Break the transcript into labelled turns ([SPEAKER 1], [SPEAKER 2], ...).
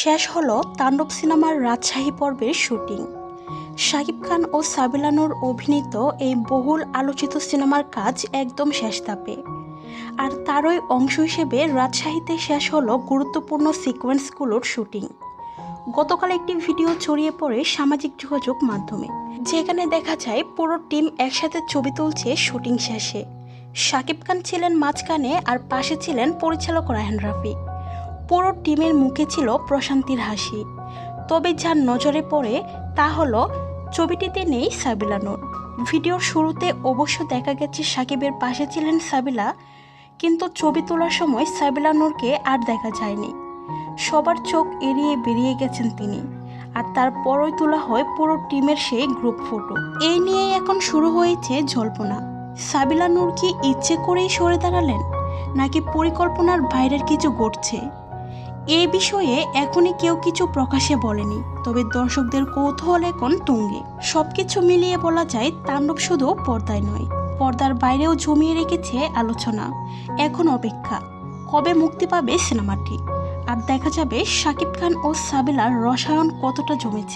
[SPEAKER 1] শেষ হলো তাণ্ডব সিনেমার রাজশাহী পর্বের শুটিং। শাকিব খান ও সাবিলানুর অভিনীত এই বহুল আলোচিত সিনেমার কাজ একদম শেষ ধাপে। আর তারই অংশ হিসেবে রাজশাহীতে শেষ হলো গুরুত্বপূর্ণ সিকোয়েন্সগুলোর শুটিং। গতকাল একটি ভিডিও ছড়িয়ে পড়ে সামাজিক যোগাযোগ মাধ্যমে। যেখানে দেখা যায়, পুরো টিম একসাথে ছবি তুলছে শুটিং শেষে। শাকিব খান ছিলেন মাঝখানে আর পাশে ছিলেন পরিচালক রায়হান রাফি। পুরো টিমের মুখে ছিল প্রশান্তির হাসি। তবে যার নজরে পড়ে তা হলো ছবিটিতে নেই সাবিলানুর ভিডিওর শুরুতে অবশ্য দেখা গেছে সাকিবের পাশে ছিলেন সাবিলা, কিন্তু ছবি তোলার সময় সাবিলা নূরকে আর দেখা যায়নি। সবার চোখ এড়িয়ে বেরিয়ে গেছেন তিনি, আর তারপরই তোলা হয় পুরো টিমের সেই গ্রুপ ফটো এই নিয়েই এখন শুরু হয়েছে জল্পনা। সাবিলা নূর কি ইচ্ছে করেই সরে দাঁড়ালেন, নাকি পরিকল্পনার বাইরের কিছু ঘটছে? এই বিষয়ে এখনই কেউ কিছু প্রকাশে বলেনি, তবে দর্শকদের কৌতূহল এখন তুঙ্গে। সবকিছু মিলিয়ে বলা যায়, তাণ্ডব শুধু পর্দায় নয়, পর্দার বাইরেও জমিয়ে রেখেছে আলোচনা। এখন অপেক্ষা, কবে মুক্তি পাবে সিনেমাটি? আর দেখা যাবে শাকিব খান ও সাবেলার রসায়ন কতটা জমেছে।